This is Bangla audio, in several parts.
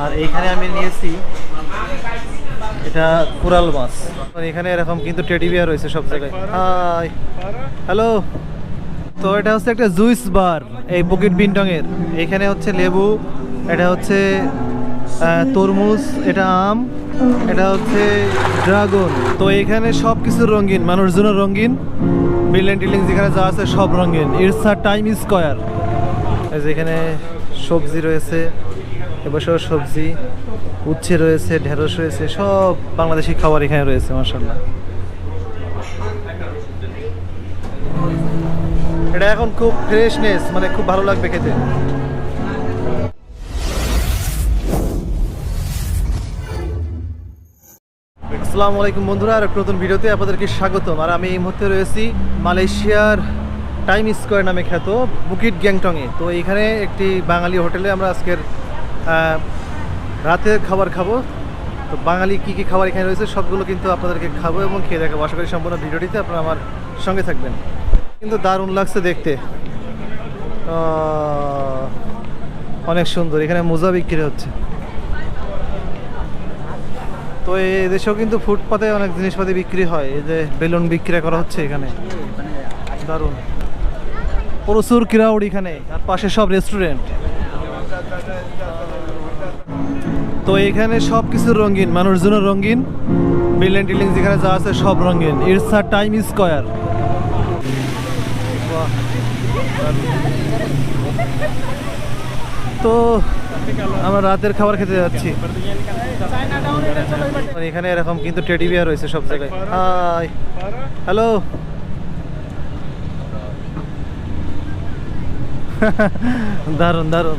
আর এইখানে আমি নিয়েছি এটা কুরাল মাছ। এখানে এরকম কিন্তু টেডি বিয়ার রয়েছে সব জায়গায়। হাই। হ্যালো। তো এটা হচ্ছে একটা জুইস বার, এই বুকিট বিনটং এর এখানে হচ্ছে লেবু, এটা হচ্ছে তরমুজ, এটা আম, এটা হচ্ছে ড্রাগন। তো এখানে সব কিছু রঙিন মানুষের জন্য রঙিন। বিল্ডিং টিল্ডিং যেখানে যা আছে সব রঙিন। It's a Time Square. এই যে এখানে সবজি রয়েছে। এবছর সবজি, উচ্ছে রয়েছে, ঢেঁড়স রয়েছে, সব বাংলাদেশি খাবার এখানে রয়েছে মাসাল্লাহ এটা এখন খুব ফ্রেশনেস মানে খুব ভালো লাগবে খেতে। আসসালামু আলাইকুম বন্ধুরা আর একটা নতুন ভিডিওতে আপনাদেরকে স্বাগতম। আর আমি এই মুহূর্তে রয়েছি মালয়েশিয়ার টাইম স্কোয়ার নামে খ্যাত বুকিট গ্যাংটংয়ে। তো এখানে একটি বাঙালি হোটেলে আমরা আজকের রাতের খাবার খাব। তো বাঙালি কী কী খাবার এখানে রয়েছে সবগুলো কিন্তু আপনাদেরকে খাব এবং খেয়ে দেখাবো। আশা করি সম্পূর্ণ ভিডিওটিতে আপনারা আমার সঙ্গে থাকবেন। কিন্তু দারুণ লাগছে দেখতে। অনেক সুন্দর। এখানে মোজা বিক্রি হচ্ছে। তো এই দেশেও কিন্তু ফুটপাতে অনেক জিনিসপাতি বিক্রি হয়। এই যে বেলুন বিক্রি করা হচ্ছে এখানে। দারুণ। প্রচুর ক্রাউড এখানে। আর পাশে সব রেস্টুরেন্ট তো এখানে সব কিছু রঙিন মানুষের জন্য রঙিন বিল্ডিং টিল্ডিং যেখানে যা আছে সব রঙিন। ইটস আ টাইম স্কোয়ার তো আমরা রাতের খাবার খেতে যাচ্ছি। আর এখানে এরকম কিন্তু টেডি বিয়ার রয়েছে সব জায়গায়। হাই হ্যালো দারুণ দারুণ।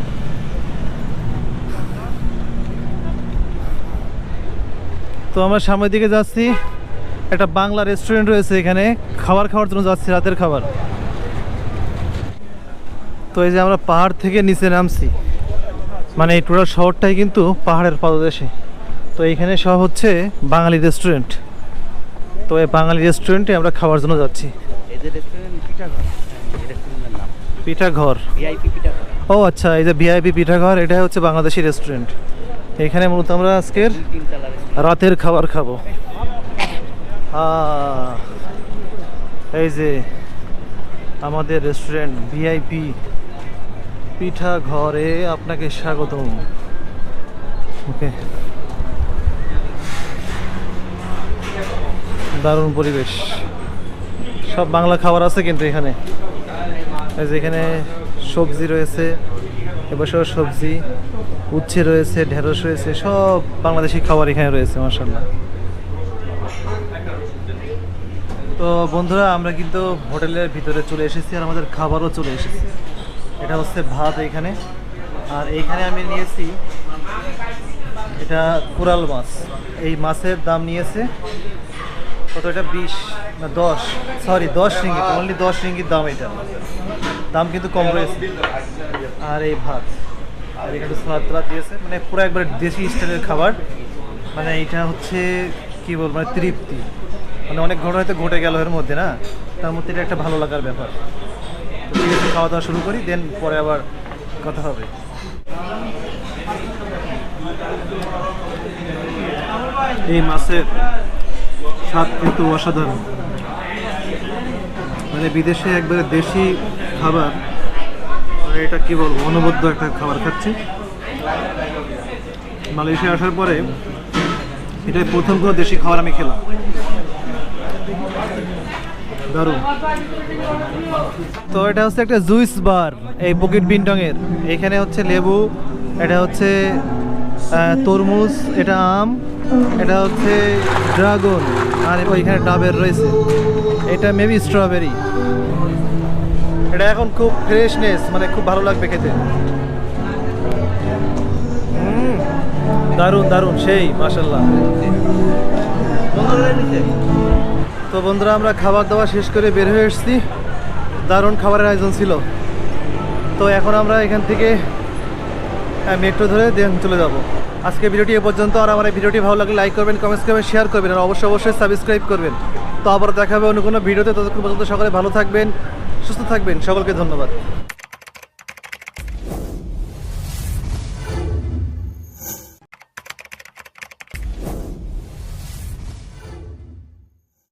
তো আমরা সামনের দিকে যাচ্ছি। একটা বাংলা রেস্টুরেন্ট রয়েছে এখানে। খাবার খাওয়ার জন্য যাচ্ছি রাতের খাবার। তো এই যে আমরা পাহাড় থেকে নিচে নামছি। মানে এই টোটাল শহরটাই কিন্তু পাহাড়ের পাদদেশে। তো এইখানে সব হচ্ছে বাঙালি রেস্টুরেন্ট তো এই বাঙালি রেস্টুরেন্টে আমরা খাওয়ার জন্য যাচ্ছি। পিঠাঘর। এই রেস্টুরেন্টের নাম। পিঠা ঘর ও আচ্ছা এই যে ভিআইপি পিঠা ঘর এটা হচ্ছে বাংলাদেশি রেস্টুরেন্ট এখানে মূলত আমরা আজকের রাতের খাবার খাব। এই যে আমাদের রেস্টুরেন্ট ভিআইপি পিঠা ঘরে আপনাকে স্বাগতম। ওকে দারুণ পরিবেশ। সব বাংলা খাবার আছে কিন্তু এখানে। এই যে এখানে সবজি রয়েছে এবছর সবজি। উচ্ছে রয়েছে, ঢেঁড়স রয়েছে, সব বাংলাদেশি খাবার এখানে রয়েছে মার্শাল্লাহ তো বন্ধুরা, আমরা কিন্তু হোটেলের ভিতরে চলে এসেছি আর আমাদের খাবারও চলে এসেছে। এটা হচ্ছে ভাত এখানে। আর এইখানে আমি নিয়েছি, এটা কুরাল মাছ। এই মাছের দাম নিয়েছে, কত এটা? বিশ না, দশ। সরি, দশ রিঙ্গিত অনলি দশ রিঙ্গিত দাম এটা। দাম কিন্তু কম রয়েছে। আর এই ভাত। আর এখানে সালাদ টালাদ দিয়েছে। মানে পুরো একবার দেশি স্টাইলের খাবার। মানে এটা হচ্ছে, কি বলব মানে তৃপ্তি। মানে অনেক ঘটনা হয়তো ঘটে গেল এর মধ্যে, না? তার মধ্যে এটা একটা ভালো লাগার ব্যাপার। খাওয়া দাওয়া শুরু করি, দেন পরে আবার কথা হবে। এই মাছের স্বাদ কিন্তু অসাধারণ। মানে বিদেশে একবারে দেশি খাবার এটা কি বলব অনবদ্য একটা খাবার খাচ্ছি। মালয়েশিয়া আসার পরে এটাই প্রথম কোনো দেশি খাবার আমি খেলাম। দারুণ। তো এটা হচ্ছে একটা জুইস বার, এই বুকিট বিনটং এর এখানে হচ্ছে লেবু, এটা হচ্ছে তরমুজ, এটা আম, এটা হচ্ছে ড্রাগন, আর ওইখানে ডাবের রয়েছে। এটা মেবি স্ট্রবেরি। এটা এখন খুব ফ্রেশনেস মানে খুব ভালো লাগবে খেতে। দারুণ দারুণ, সেই মাসাল্লাহ তো বন্ধুরা, আমরা খাবার দাবার শেষ করে বের হয়ে এসেছি। দারুণ খাবারের আয়োজন ছিল। তো এখন আমরা এখান থেকে মেট্রো ধরে দেন চলে যাব। আজকে ভিডিওটি এ পর্যন্ত, আর আমার এই ভিডিওটি ভালো লাগলে লাইক করবেন কমেন্টস করবেন শেয়ার করবেন, আর অবশ্যই অবশ্যই সাবস্ক্রাইব করবেন। তো আবার দেখা হবে অন্য কোনো ভিডিওতে, ততক্ষণ পর্যন্ত সকালে ভালো থাকবেন। সুস্থ থাকবেন সকলকে ধন্যবাদ।